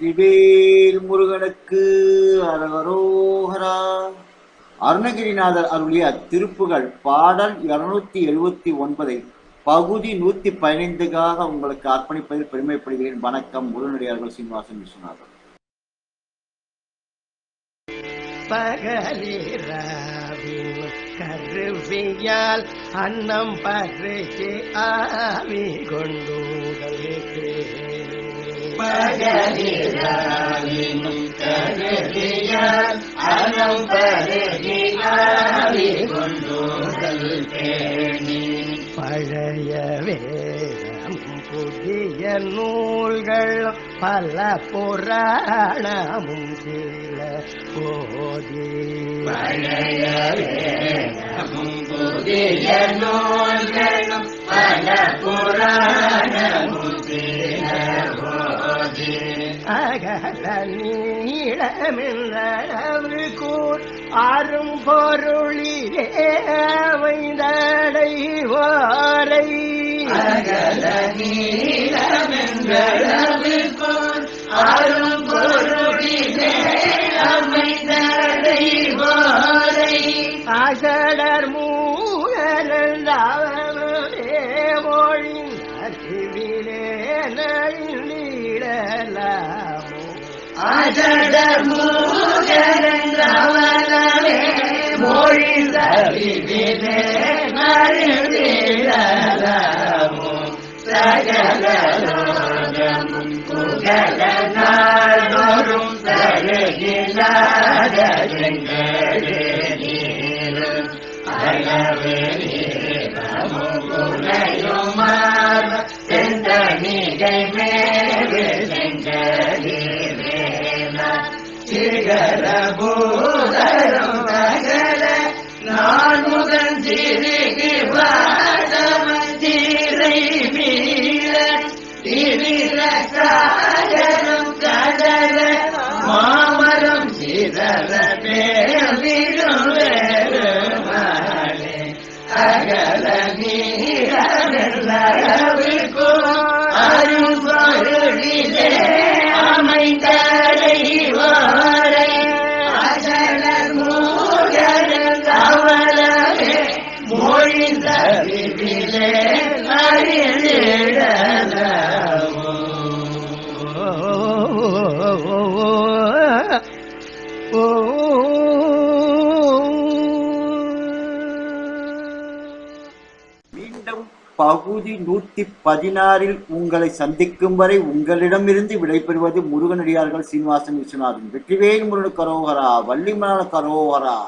வெற்றிவேல் முருகனுக்கு அரகரோகரா அருணகிரிநாதர் அருளிய திருப்புகள் பாடல் இருநூத்தி எழுபத்தி ஒன்பதை பகுதி நூத்தி பதினைந்துக்காக உங்களுக்கு அர்ப்பணிப்பதில் பெருமைப்படுகிறேன். வணக்கம். முருகனடியார்கள் சீனிவாசன் விஸ்வநாதன். கருவியால் அன்னம் பருகி ஆவி கொண்டு பகலிரவின் கருவியால் அனம் பருகி ஆவி பேணி பழைய வேதம் புதிய நூல்கள் பல புராணமும் சில போதி பழைய புதிய நூல் நீளமில்லளவு கூர் அரும் பொருளிலே வைந்தடைவோரை. அகல நீளமென்றளவு போல் அரும் பொருளிலே அமைந்தடைவோரை அகடர் மூகரே மொழின் அறிவிலே நழிடலாமோ அஜடர் மூகரன்றவனவே மொழிந்த விதிலே மருந்திடலாமோ அழவே சிகர பூதரும் அகல நான் முதன் சிறுகி பாடமன் சீரை மீள திரில காதலும் மாமரம் சிதற பேரிடும் அறிந்திடலாமோ மீண்டும் பகுதி நூத்தி பதினாறில் உங்களை சந்திக்கும் வரை உங்களிடமிருந்து விடைபெறுவது முருகனடியார்கள் சீனிவாசன் விஸ்வநாதன். வெற்றிவேல் முருகன் கரோகரா வள்ளிமலான கரோகரா.